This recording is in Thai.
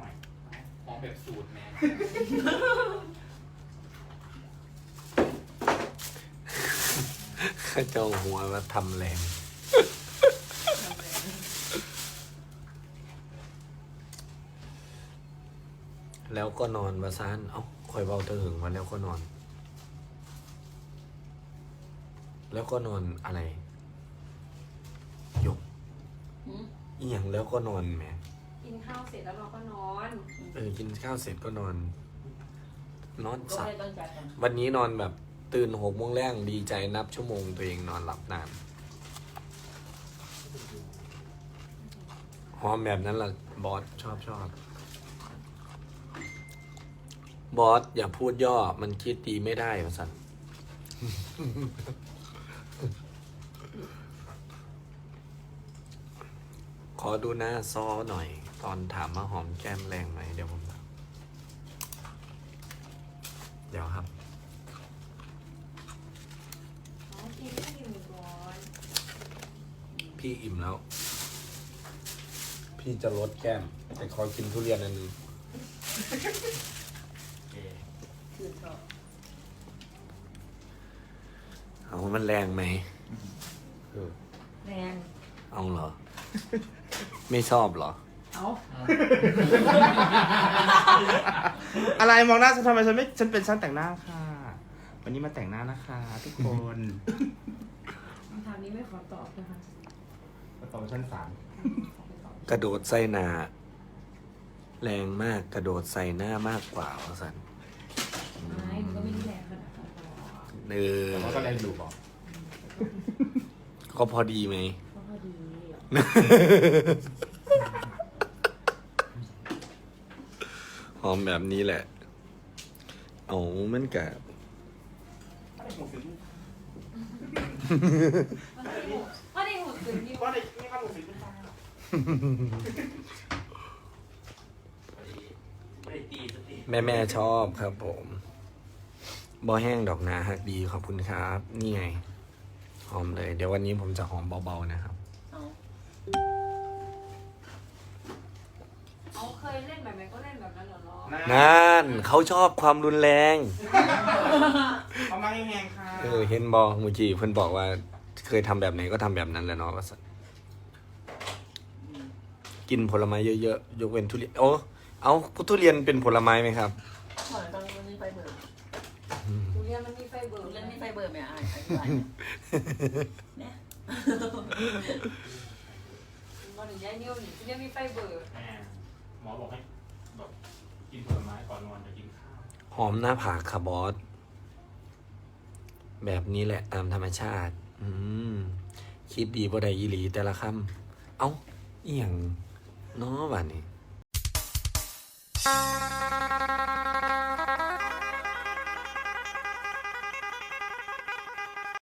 หน่อยหอมแบบสูตรแม่ข้าเจ้าหัวมาทำแรงแล้วก็นอนมาซานเอ้าคอยเบาเธอหึงมาแล้วก็นอน แล้วก็นอนอะไรหยกหืมอีหยังแล้วก็นอนแหม กินข้าวเสร็จแล้วเราก็นอนเออกินข้าวเสร็จก็นอน นอนก็สัไม่กได้ตั้งใจกันวันนี้นอนแบบตื่นหกโมงแรกดีใจนับชั่วโมงตัวเองนอนหลับนานหอมแบบนั้นล่ะ บอสชอบชอบ บอสอย่าพูดย่อมันคิดดีไม่ได้ภาษา ขอดูหน้าซอหน่อย ตอนถามว่าหอมแก้มแรงไหมเดี๋ยวผมเดี๋ยวครับ อ๋อกินให้กินก่อนพี่อิ่มแล้ว พี่จะลดแก้ม แต่ขอกินทุเรียนอันหนึงโอเคคือชอบเอามันแรงไหม เออแรง เอาเหรอ ไม่ชอบเหรอ เอาอะไรมองหน้าฉันทำไมฉันไม่ฉันเป็นช่างแต่งหน้าค่ะ วันนี้มาแต่งหน้านะคะ ทุกคนคำถามนี้ไม่ขอตอบนะคะมาต่อชั้นสามขอไปตอบกระโดดใส่หนาแรงมากกระโดดใส่หน้ามากกว่าว่าสันไม่มันก็ไม่ได้แรงขนาดนั้นหรอกเออแต่ว่าก็ได้อยู่บอกก็พอดีไหมก็พอดี หอมแบบนี้แหละเอามันกะก็ได้หูตื่นที่ก็ได้ไม่ข้ามหมูสิบเป็นไม่ได้ตีสติแม่แม่ๆชอบครับผมบอแห้งดอกนาฮักดีขอบคุณครับ นี่ไง หอมเลย เดี๋ยววันนี้ผมจะหอมเบาๆนะครับ เอาเขาเคยเล่นแบบไหนก็เล่นแบบนั้นเหรอเนาะนั่นเขาชอบความรุนแรง เขามาให้แหงค่ะเออเห็นบอมูจีเพื่อนบอกว่า เคยทำแบบไหนก็ทำแบบนั้นแหละเนาะว่าสันกินผลไม้เยอะๆยกเว้นทุเรียนโอ้เอาทุเรียนเป็นผลไม้ไหมครับเหมือนตอนนี้มันมีไฟเบอร์ทุเรียนมันมีไฟเบอร์เล่นมีไฟเบอร์ไหมอะอธิบายเนี่ยมันถึงย้ายนิ้วนี่ทุเรียนมีไฟเบอร์แม่ หมอบอกให้แบบกินผลไม้ก่อนนอนจะกินข้าว หอมหน้าผากค่ะบอส แบบนี้แหละตามธรรมชาติ อืม คิดดีบ่ได้อีหลีแต่ละคำ เอ้า เอียงน้อวันนี้